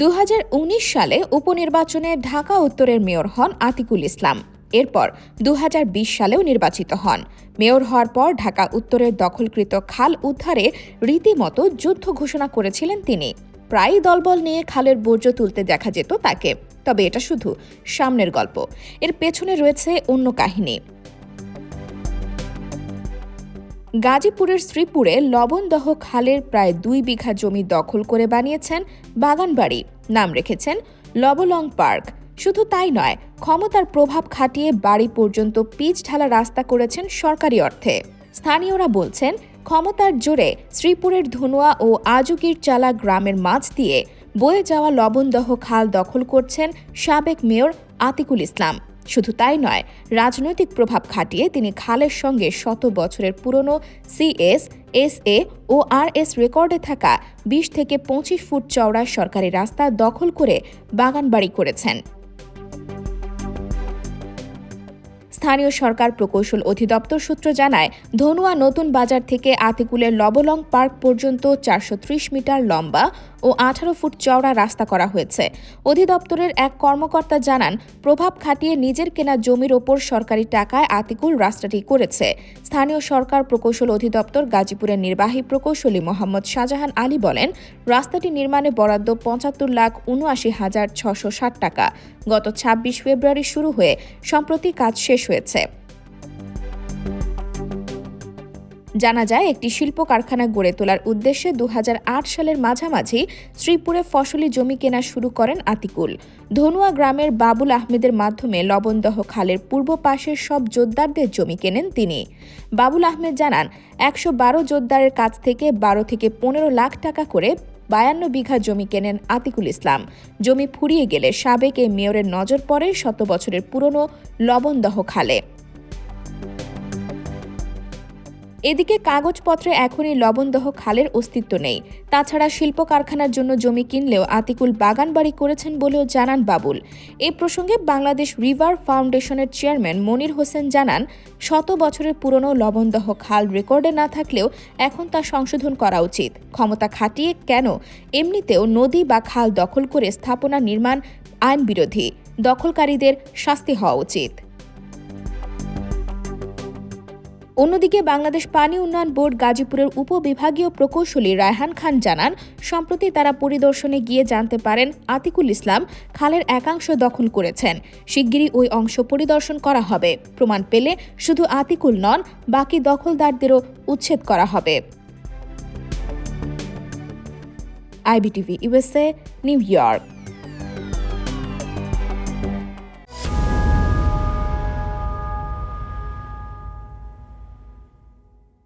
দু হাজার উনিশ সালে উপনির্বাচনে ঢাকা উত্তরের মেয়র হন আতিকুল ইসলাম। এরপর দু হাজার বিশ সালেও নির্বাচিত হন। মেয়র হওয়ার পর ঢাকা উত্তরের দখলকৃত খাল উদ্ধারে রীতিমতো যুদ্ধ ঘোষণা করেছিলেন তিনি। প্রায়ই দলবল নিয়ে খালের বর্জ্য তুলতে দেখা যেত তাকে। তবে এটা শুধু সামনের গল্প। এর পেছনে রয়েছে অন্য কাহিনী। গাজীপুরের শ্রীপুরে লবণদহ খালের প্রায় দুই বিঘা জমি দখল করে বানিয়েছেন বাগানবাড়ি। নাম রেখেছেন লবলং পার্ক। শুধু তাই নয়, ক্ষমতার প্রভাব খাটিয়ে বাড়ি পর্যন্ত পিচ ঢালা রাস্তা করেছেন সরকারি অর্থে। স্থানীয়রা বলছেন, ক্ষমতার জোরে শ্রীপুরের ধনুয়া ও আজুকির চালা গ্রামের মাঝ দিয়ে বয়ে যাওয়া লবণদহ খাল দখল করছেন সাবেক মেয়র আতিকুল ইসলাম। শুধু তাই নয়, রাজনৈতিক প্রভাব খাটিয়ে তিনি খালের সঙ্গে শত বছরের পুরনো CS S A O R S রেকর্ডে থাকা বিশ থেকে পঁচিশ ফুট চওড়া সরকারি রাস্তা দখল করে বাগানবাড়ি করেছেন। স্থানীয় সরকার প্রকৌশল অধিদপ্তর সূত্র জানায়, ধনুয়া নতুন বাজার থেকে আতিকুলের লবলং পার্ক পর্যন্ত চারশো ত্রিশ মিটার লম্বা ও আঠারো ফুট চওড়া রাস্তা করা হয়েছে। অধিদপ্তরের এক কর্মকর্তা জানান, প্রভাব খাটিয়ে নিজের কেনা জমির ওপর সরকারি টাকায় আতিকুল রাস্তাটি করেছে। স্থানীয় সরকার প্রকৌশল অধিদপ্তর গাজীপুরের নির্বাহী প্রকৌশলী মোহাম্মদ শাহজাহান আলী বলেন, রাস্তাটি নির্মাণে বরাদ্দ পঁচাত্তর লাখ উনআশি হাজার ছশো ষাট টাকা। গত ছাব্বিশ ফেব্রুয়ারি শুরু হয়ে সম্প্রতি কাজ শেষ হয়েছে। জানা যায়, একটি শিল্প কারখানা গড়ে তোলার উদ্দেশ্যে দু হাজার আট সালের মাঝামাঝি শ্রীপুরে ফসলি জমি কেনা শুরু করেন আতিকুল। ধনুয়া গ্রামের বাবুল আহমেদের মাধ্যমে লবণদহ খালের পূর্ব পাশের সব জোদ্দারদের জমি কেনেন তিনি। বাবুল আহমেদ জানান, একশো বারো জোদ্দারের কাছ থেকে বারো থেকে পনেরো লাখ টাকা করে বায়ান্ন বিঘা জমি কেনেন আতিকুল ইসলাম। জমি ফুরিয়ে গেলে সাবেক এই মেয়রের নজর পড়ে শত বছরের পুরনো লবণদহ খালে। এদিকে কাগজপত্রে এখনই লবণদহ খালের অস্তিত্ব নেই। তাছাড়া শিল্প কারখানার জন্য জমি কিনলেও আতিকুল বাগানবাড়ি করেছেন বলেও জানান বাবুল। এ প্রসঙ্গে বাংলাদেশ রিভার ফাউন্ডেশনের চেয়ারম্যান মনির হোসেন জানান, শত বছরের পুরনো লবণদহ খাল রেকর্ডে না থাকলেও এখন তা সংশোধন করা উচিত। ক্ষমতা খাটিয়ে কেন? এমনিতেও নদী বা খাল দখল করে স্থাপনা নির্মাণ আইন বিরোধী দখলকারীদের শাস্তি হওয়া উচিত। অন্যদিকে বাংলাদেশ পানি উন্নয়ন বোর্ড গাজীপুরের উপবিভাগীয় প্রকৌশলী রায়হান খান জানান, সম্প্রতি তারা পরিদর্শনে গিয়ে জানতে পারেন, আতিকুল ইসলাম খালের একাংশ দখল করেছেন। শিগগিরই ওই অংশ পরিদর্শন করা হবে। প্রমাণ পেলে শুধু আতিকুল নন, বাকি দখলদারদেরও উচ্ছেদ করা হবে। IBTV USA New York.